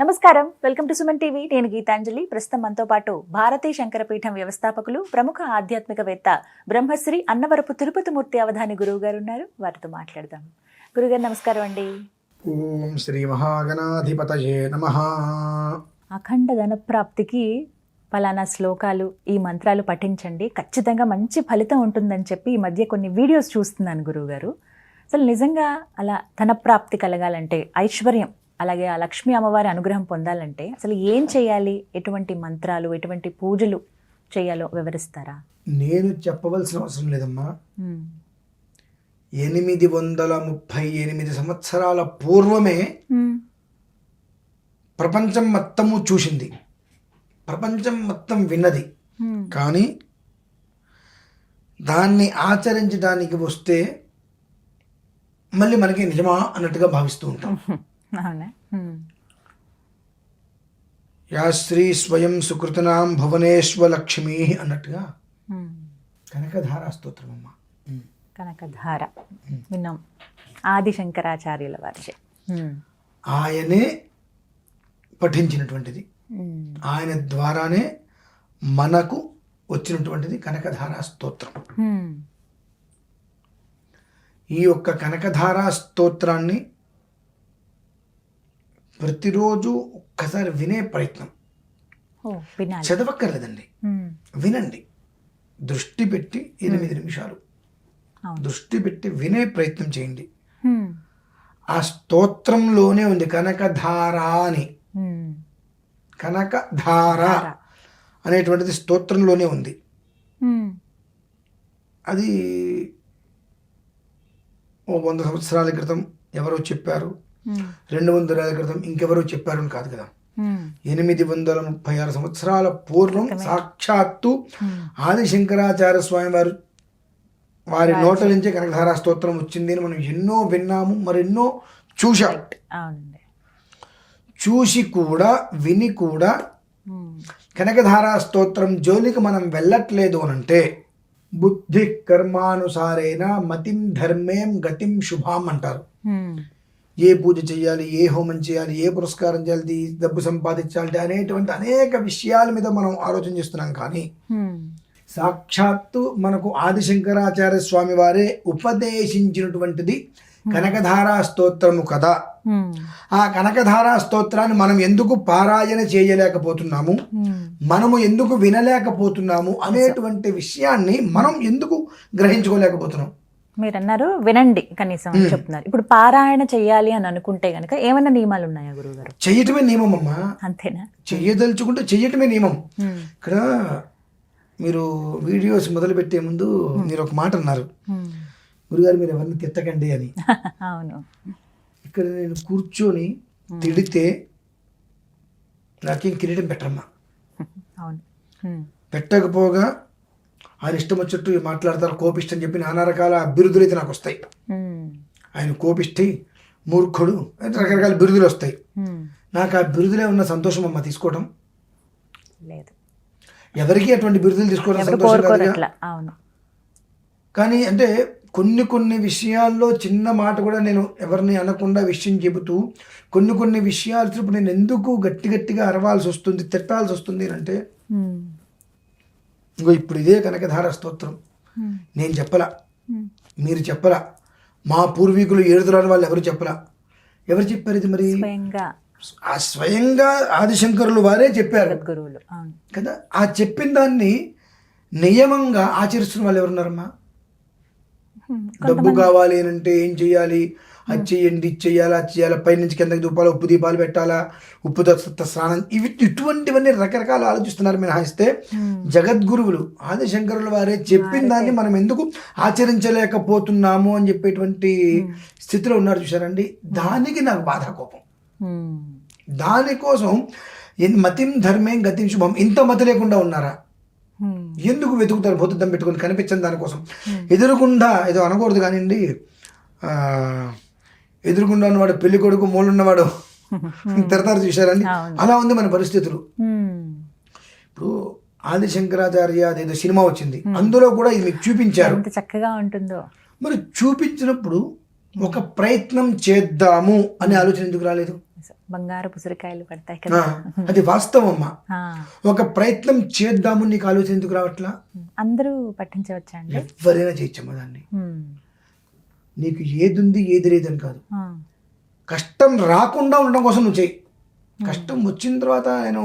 నమస్కారం. Welcome to Suman TV. నేను గీతాంజలి. ప్రస్తుతం మనతో పాటు భారతీ శంకరపీఠం వ్యవస్థాపకులు ప్రముఖ ఆధ్యాత్మికవేత్త బ్రహ్మశ్రీ అన్నవరపు తిరుపతి మూర్తి అవధాని గురువు గారు ఉన్నారు. వారితో మాట్లాడదాం. గురుగారు నమస్కారం అండి. ఓం శ్రీ మహాగణాధిపతయే నమ. అఖండ ధనప్రాప్తికి పలానా శ్లోకాలు ఈ మంత్రాలు పఠించండి. ఖచ్చితంగా మంచి ఫలితం ఉంటుందని చెప్పి ఈ మధ్య కొన్ని వీడియోస్ చూస్తున్నాను గురువుగారు. అసలు నిజంగా అలా ధనప్రాప్తి కలగాలంటే ఐశ్వర్యం అలాగే ఆ లక్ష్మీ అమ్మవారి అనుగ్రహం పొందాలంటే అసలు ఏం చేయాలి? ఎటువంటి మంత్రాలు ఎటువంటి పూజలు చేయాలో వివరిస్తారా? నేను చెప్పవలసిన అవసరం లేదమ్మా. ఎనిమిది వందల ముప్పై ఎనిమిది సంవత్సరాల పూర్వమే ప్రపంచం మొత్తము చూసింది. ప్రపంచం మొత్తం విన్నది. కానీ దాన్ని ఆచరించడానికి వస్తే మళ్ళీ మనకి నిజమా అన్నట్టుగా భావిస్తూ ఉంటాం. యా స్త్రీ స్వయం సుకృతనాం భువనేశ్వలక్ష్మి అన్నట్టుగా. కనకధారా స్తోత్రం అమ్మ. కనకధార. విన్నాం. ఆది శంకరాచార్యుల వారి ఆయనే పఠించినటువంటిది. ఆయన ద్వారానే మనకు వచ్చినటువంటిది కనకధారా స్తోత్రం. ఈ యొక్క కనకధారా స్తోత్రాన్ని ప్రతిరోజు ఒక్కసారి వినే ప్రయత్నం. చదవక్కర్లేదండి. వినండి. దృష్టి పెట్టి ఎనిమిది నిమిషాలు. దృష్టి పెట్టి వినే ప్రయత్నం చేయండి. ఆ స్తోత్రంలోనే ఉంది కనకధార అని. కనకధార ధార. అనేటువంటిది స్తోత్రంలోనే ఉంది. అది ఓ వంద సంవత్సరాల క్రితం ఎవరో చెప్పారు. రెండు వందల ఏళ్ళ క్రితం ఇంకెవరో చెప్పారు అని కాదు. కదా ఎనిమిది వందల ముప్పై ఆరు సంవత్సరాల పూర్వం సాక్షాత్తు ఉమ్, ఆది శంకరాచార్య స్వామి వారు వారి నోట నుంచే కనకధారా స్తోత్రం వచ్చింది అని మనం ఎన్నో విన్నాము మరెన్నో చూశాం. చూసి కూడా విని కూడా కనకధారా స్తోత్రం జోలికి మనం వెళ్ళట్లేదు అనంటే బుద్ధి కర్మానుసారేణ మతిం ధర్మేం గతిం శుభాం అంటారు. ఏ పూజ చేయాలి ఏ హోమం చేయాలి ఏ పురస్కారం చేయాలి డబ్బు సంపాదించాలి అనేటువంటి అనేక విషయాల మీద మనం ఆలోచన చేస్తున్నాం. కానీ సాక్షాత్తు మనకు ఆదిశంకరాచార్య స్వామి వారే ఉపదేశించినటువంటిది కనకధారా స్తోత్రము కదా. ఆ కనకధారా స్తోత్రాన్ని మనం ఎందుకు పారాయణ చేయలేకపోతున్నాము? మనము ఎందుకు వినలేకపోతున్నాము? అనేటువంటి విషయాన్ని మనం ఎందుకు గ్రహించుకోలేకపోతున్నాం? మీరు అన్నారు వినండి కనీసం అని చెప్తున్నారు. ఇప్పుడు పారాయణ చెయ్యాలి అని అనుకుంటే గనక ఏమైనా నియమాలు ఉన్నాయా గురువు గారు చెయ్యటమే నియమం అమ్మా. అంతేనా? చెయ్యదలుచుకుంటే చెయ్యటమే నియమం. ఇక్కడ మీరు వీడియోస్ మొదలుపెట్టే ముందు మీరు ఒక మాట అన్నారు. గురుగారు మీరు ఎవరిని తిట్టకండి అని. అవును. ఇక్కడ నేను కూర్చొని తిడితే నాకేం కిరీటం పెట్టరమ్మా. అవును. పెట్టకపోగా ఆయన ఇష్టం వచ్చేట్టు మాట్లాడతారు కోపిష్టి అని చెప్పి నానా రకాల బిరుదులు అయితే నాకు వస్తాయి. ఆయన కోపిష్టి మూర్ఖుడు రకరకాల బిరుదులు వస్తాయి. నాకు ఆ బిరుదులే ఉన్న సంతోషం అమ్మ తీసుకోవడం. లేదు. ఎవరికి అటువంటి బిరుదులు తీసుకోవడం సంతోషం కానీ అంటే కొన్ని కొన్ని విషయాల్లో చిన్న మాట కూడా నేను ఎవరిని అనకుండా విషయం చెబుతూ కొన్ని కొన్ని విషయాలు ఇప్పుడు నేను ఎందుకు గట్టి గట్టిగా అరవాల్సి వస్తుంది తిట్టాల్సి వస్తుంది అంటే ఇంకో ఇప్పుడు ఇదే కనకధార స్తోత్రం. నేను చెప్పలా. మీరు చెప్పలా. మా పూర్వీకులు ఏడుదురాని వాళ్ళు ఎవరు చెప్పలా? ఎవరు చెప్పారు ఇది మరి? ఆ స్వయంగా ఆదిశంకరులు వారే చెప్పారు. కదా? ఆ చెప్పిన దాన్ని నియమంగా ఆచరిస్తున్న వాళ్ళు ఎవరున్నారమ్మా? డబ్బు కావాలి అని అంటే ఏం చేయాలి? అది చేయండి ఇది చేయాలా అది చేయాలా పైనుంచి కిందకి దూపాలా ఉప్పు దీపాలు పెట్టాలా ఉప్పు స్నానం ఇవి ఇటువంటివన్నీ రకరకాల ఆలోచిస్తున్నారు మినహాయిస్తే జగద్గురువులు ఆదిశంకరుల వారే చెప్పిన దాన్ని మనం ఎందుకు ఆచరించలేకపోతున్నాము అని చెప్పేటువంటి స్థితిలో ఉన్నారు చూసారండి దానికి నాకు బాధ కోపం దానికోసం మతిం ధర్మేం గతిం శుభం ఇంత మతి లేకుండా ఉన్నారా? ఎందుకు వెతుకుతారు భూతద్దం పెట్టుకొని కనిపించని దానికోసం? ఎదురుకుండా ఏదో అనకూడదు కానివ్వండి ఆ, ఎదురుకుండా ఉన్నవాడు పెళ్ళి కొడుకు మూలున్నవాడు తిరతారు చూశారండి. అలా ఉంది మన పరిస్థితులు. ఇప్పుడు ఆది శంకరాచార్య అదేదో సినిమా వచ్చింది. అందులో కూడా ఇది మీకు చూపించారు. చక్కగా ఉంటుందో. మరి చూపించినప్పుడు ఒక ప్రయత్నం చేద్దాము అనే ఆలోచన ఎందుకు రాలేదు. బంగారు పుసరికాయలు పడతాయి కదా. అది వాస్తవం అమ్మా ఆ, ఒక ప్రయత్నం చేద్దాము నీకు ఆలోచన ఎందుకు రావట్లా? అందరూ పట్టించవచ్చా అండి? ఎవరైనా చేయొచ్చమ్మా దాన్ని. నీకు ఏది ఉంది ఏది లేదని కాదు. కష్టం రాకుండా ఉండడం కోసం నువ్వు చెయ్యి కష్టం వచ్చిన తర్వాత నేను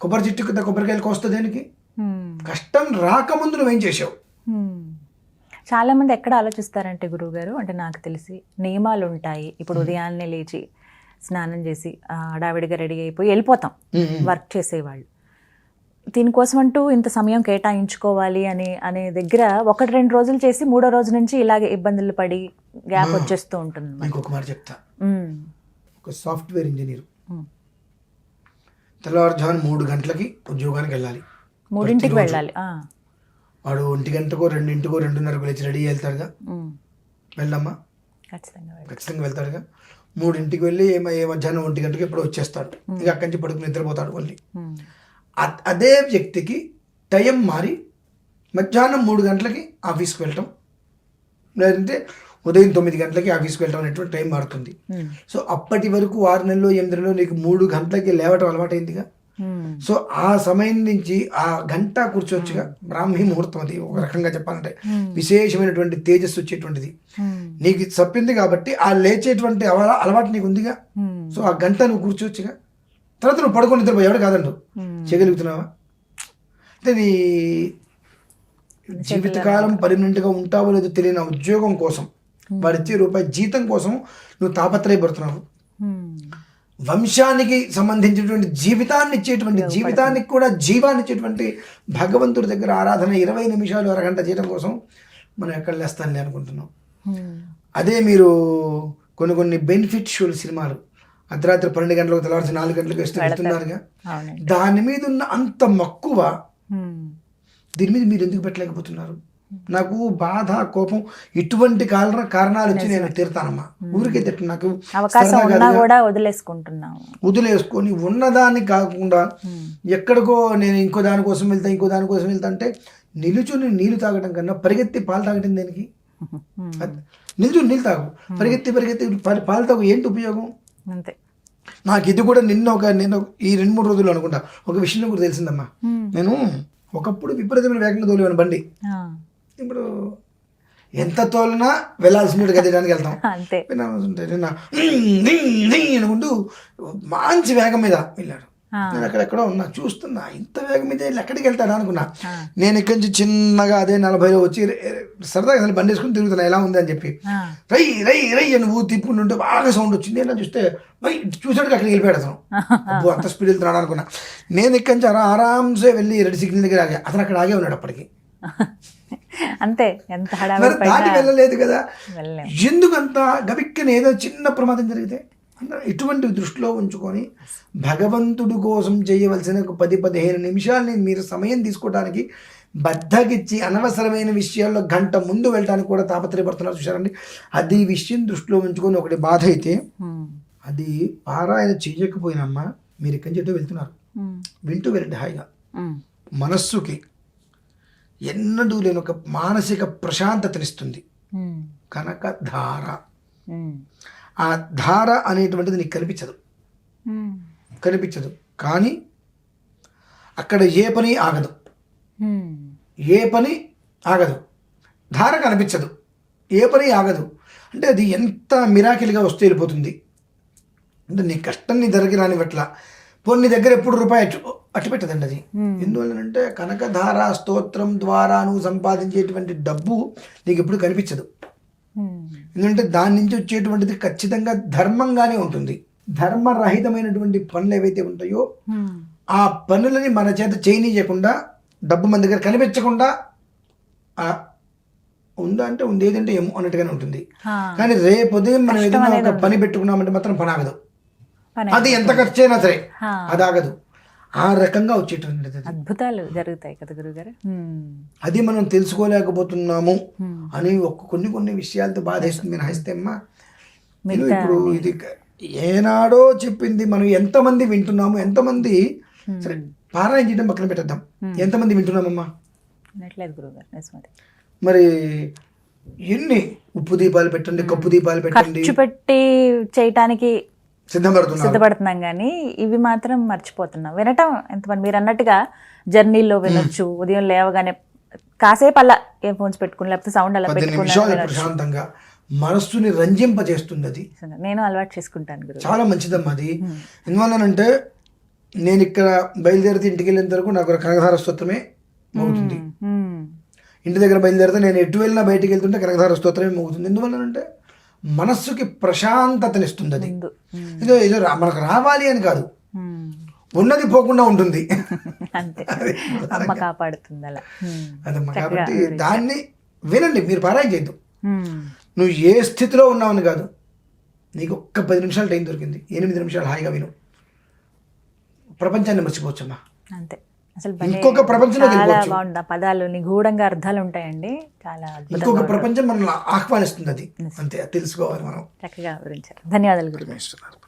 కొబ్బరి చెట్టు కింద కొబ్బరికాయలు కోస్తా దేనికి? కష్టం రాకముందు నువ్వేం చేసావు. చాలా మంది ఎక్కడ ఆలోచిస్తారంటే గురువు గారు అంటే నాకు తెలిసి నియమాలు ఉంటాయి ఇప్పుడు ఉదయాన్నే లేచి స్నానం చేసి హడావిడిగా రెడీ అయిపోయి వెళ్ళిపోతాం. వర్క్ చేసేవాళ్ళు. దీనికోసం అంటూ ఇంత సమయం కేటాయించుకోవాలి అని అనే దగ్గర ఒకటి రెండు రోజులు చేసి మూడో రోజు నుంచి ఇలాగే ఇబ్బందులు పడి గ్యాప్ వచ్చేస్తూ ఉంటుంది ఒక మాట చెప్తా. ఒక సాఫ్ట్వేర్ ఇంజనీర్. ఉమ్. తెల్లవారుజామున మూడు గంటలకి ఉద్యోగానికి వెళ్ళాలి. మూడింటికి. వెళ్ళాలి వాడు ఒంటి గంటకో రెండింటికో రెండున్నరకు లేచి రెడీ వెళ్తాడుగా. వెళ్ళమ్మా. ఖచ్చితంగా వెళ్తాడుగా. మూడింటికి వెళ్ళి ఏమ ఏ మధ్యాహ్నం ఒంటి గంటకి ఎప్పుడు వచ్చేస్తాడు. ఇక అక్కడి నుంచి పడుకుని నిద్రపోతాడు మళ్ళీ. అదే వ్యక్తికి టైం మారి మధ్యాహ్నం మూడు గంటలకి ఆఫీస్కి వెళ్ళటం. లేదంటే ఉదయం తొమ్మిది గంటలకి ఆఫీస్కి వెళ్ళటం అనేటువంటి టైం మారుతుంది. ఉమ్, సో అప్పటి వరకు ఆరు నెలలో ఎనిమిది నెలలో నీకు మూడు గంటలకి లేవటం అలవాటైందిగా? ఉమ్, సో ఆ సమయం నుంచి ఆ గంట కూర్చోవచ్చుగా బ్రాహ్మీ ముహూర్తం అది ఒక రకంగా చెప్పాలంటే. విశేషమైనటువంటి తేజస్సు వచ్చేటువంటిది. నీకు చెప్పింది కాబట్టి ఆ లేచేటువంటి అలవాటు నీకు ఉందిగా సో ఆ గంట నువ్వు కూర్చోవచ్చుగా? తర్వాత నువ్వు పడుకొని నిద్రపోయి ఎవడు కాదండు. చేయగలుగుతున్నావా? అంటే నీ జీవితకాలం పర్మనెంట్గా ఉంటావో లేదో తెలియని ఉద్యోగం కోసం వాడిచ్చే రూపాయి జీతం కోసం నువ్వు తాపత్రయపడుతున్నావు. ఉమ్, వంశానికి సంబంధించినటువంటి జీవితాన్ని ఇచ్చేటువంటి జీవితానికి కూడా జీవాన్ని ఇచ్చేటువంటి భగవంతుడి దగ్గర ఆరాధన ఇరవై నిమిషాలు అరగంట చేయడం కోసం మనం ఎక్కడ లేస్తానులే అనుకుంటున్నాం. ఉమ్, అదే మీరు కొన్ని కొన్ని బెనిఫిట్ షోలు సినిమాలు అర్ధరాత్రి పన్నెండు గంటలకు తెల్లవారు నాలుగు గంటలకు అవునండి. దాని మీద ఉన్న అంత మక్కువ దీని మీద మీరు ఎందుకు పెట్టలేకపోతున్నారు? నాకు బాధ కోపం ఇటువంటి కారణ కారణాలు వచ్చి నేను తీరుతానమ్మా. ఊరికే తిట్టు నాకు కూడా వదిలేసుకొని ఉన్నదాన్ని కాకుండా ఎక్కడికో నేను ఇంకో దానికోసం వెళ్తా ఇంకో దానికోసం వెళ్తా అంటే నిలుచుని నీళ్ళు తాగడం కన్నా పరిగెత్తి పాలు తాగడం దేనికి? నిల్చుని నీళ్ళు తాగు. పరిగెత్తి పరిగెత్తి పాలు తాగు ఏంటి ఉపయోగం? అంతే. నాకు ఇది కూడా నిన్న ఒక నేను ఈ రెండు మూడు రోజులు అనుకుంటా. ఒక విషయం కూడా తెలిసిందమ్మా. నేను ఒకప్పుడు విపరీతమైన వేగంగా తోలేవాను బండి. ఎంత తోలినా వెళ్ళాల్సిన గదియడానికి వెళ్తాం. అంతే. వినాల్సింటే నిన్న అనుకుంటూ మంచి వేగం మీద వెళ్ళాడు. నేను అక్కడెక్కడో ఉన్నా చూస్తున్నా ఇంత వేగం మీద ఎక్కడికి వెళ్తాడా అనుకున్నా. నేను ఇక్కడి నుంచి చిన్నగా అదే నలభైలో వచ్చి "ఏ, సరదాగా అసలు బండి వేసుకుని తిరుగుతున్నా ఎలా ఉంది అని చెప్పి. రై రై రై అని ఊ తిప్పుకుంటుంటే బాగా సౌండ్ వచ్చింది. ఏంటో చూస్తే రై చూసాడు అక్కడికి వెళ్ళిపోయాడు అతను. అబ్బో అంత స్పీడ్ వెళ్తున్నాడు అనుకున్నా. నేను ఇక్కడి నుంచి ఆరా- ఆరాంసే వెళ్ళి రెడ్ సిగ్నల్ దగ్గర ఆగా. అతను అక్కడ ఆగే ఉన్నాడు అప్పటికి. అంతే ఎంత హడావిడి దాటి వెళ్ళలేదు కదా? ఎందుకంత గబిక్కన ఏదో చిన్న ప్రమాదం జరిగితే? ఇటువంటి దృష్టిలో ఉంచుకొని భగవంతుడి కోసం చేయవలసిన ఒక పది పదిహేను నిమిషాలని మీరు సమయం తీసుకోవడానికి బద్దకిచ్చి అనవసరమైన విషయాల్లో గంట ముందు వెళ్ళడానికి కూడా తాపత్రయపడుతున్నారు చూశారండి. అది విషయం దృష్టిలో ఉంచుకొని ఒకటి బాధ అయితే అది పారాయణ చేయకపోయినమ్మా మీరు ఇక్కడి నుంచి వెళ్తున్నారు. వింటూ వెళ్ళండి హాయిగా. మనస్సుకి ఎన్నడూ లేని ఒక మానసిక ప్రశాంతతనిస్తుంది. ఉమ్, కనకధార ఉమ్, ఆ ధార అనేటువంటిది నీకు కనిపించదు. కనిపించదు. కానీ అక్కడ ఏ పని ఆగదు. ఏ పని ఆగదు. ధార కనిపించదు. ఏ పని ఆగదు. అంటే అది ఎంత మిరాకిల్గా వస్తే వెళ్ళిపోతుంది. అంటే నీ కష్టం నీ దగ్గర రానివట్ల పోనీ నీ దగ్గర ఎప్పుడు రూపాయి అటు అటు పెట్టదండి అది. ఎందువల్లనంటే కనకధార స్తోత్రం ద్వారా నువ్వు సంపాదించేటువంటి డబ్బు నీకు ఎప్పుడు కనిపించదు. ఎందుకంటే దాని నుంచి వచ్చేటువంటిది ఖచ్చితంగా ధర్మంగానే ఉంటుంది. ధర్మరహితమైనటువంటి పనులు ఏవైతే ఉంటాయో ఆ పనులని మన చేత చేయనీయకుండా డబ్బు మన దగ్గర కనిపించకుండా ఉందా అంటే ఉంది ఏదంటే ఏమో అన్నట్టుగానే ఉంటుంది. కానీ రేపు ఉదయం మనం ఏదైనా ఒక పని పెట్టుకున్నామంటే మాత్రం పని ఆగదు. అది ఎంత ఖర్చు అయినా సరే అది ఆగదు. ఆ రకంగా వచ్చేటువంటిది అది. అద్భుతాలు జరుగుతాయి కదా గురుగారు అది మనం తెలుసుకోలేకపోతున్నాము అని ఒక కొన్ని కొన్ని విషయాలతో బాధేస్తుంది. మీరు హస్తే అమ్మా నేను మిగతా ఇప్పుడు ఇది ఏనాడో చెప్పింది మనం ఎంతమంది వింటున్నాము ఎంతమంది సరే పారాయణ చేయడం పక్కన పెట్టేద్దాం. ఎంతమంది వింటున్నామమ్మా? మరి ఎన్ని ఉప్పు దీపాలు పెట్టండి కప్పు దీపాలు పెట్టండి? ఖర్చు పెట్టి చేయటానికి సిద్ధపడుతున్నాం కానీ ఇవి మాత్రం మర్చిపోతున్నాం. వినటం ఎంతమంది? మీరు అన్నట్టుగా జర్నీలో వినొచ్చు ఉదయం లేవగానే కాసేపు అలా ఇయర్ ఫోన్స్ పెట్టుకుని లేకపోతే సౌండ్ అలా. ప్రశాంతంగా మనస్సుని రంజింపజేస్తుంది అది. నేను అలవాటు చేసుకుంటాను చాలా మంచిదమ్మా అది. ఎందువల్లనంటే నేను ఇక్కడ బయలుదేరితే ఇంటికి వెళ్ళేంత వరకు నాకు కనకధార స్తోత్రమే మోగుతుంది. ఇంటి దగ్గర బయలుదేరితే నేను ఎటు వెళ్ళినా బయటికి వెళ్తుంటే కనకధార స్తోత్రమే మోగుతుంది. ఎందువల్లనంటే మనస్సుకి ప్రశాంతతనిస్తుంది అది. ఏదో ఏదో రా- మనకు రావాలి అని కాదు. ఉన్నది పోకుండా ఉంటుంది. అంతే. అమ్మ కాపాడుతుంది అలా ఉమ్. అదమ్మా చక్కగా కాబట్టి. దాన్ని వినండి మీరు పారాయణ చేయద్దు. నువ్వు ఏ స్థితిలో ఉన్నావని కాదు. నీకు ఒక్క పది నిమిషాలు టైం దొరికింది. ఎనిమిది నిమిషాలు హాయిగా విను. ప్రపంచాన్ని మర్చిపోవచ్చమ్మా. అంతే. అసలు ఇంకొక చాలా. బాగుంది. పదాలు నిగూఢంగా అర్థాలు ఉంటాయండి చాలా ఇంకొక. ప్రపంచం మనల్ని ఆహ్వానిస్తుంది అది. అంతే తెలుసుకోవాలి మనం. చక్కగా వివరించారు. ధన్యవాదాలు ఇస్తున్నారు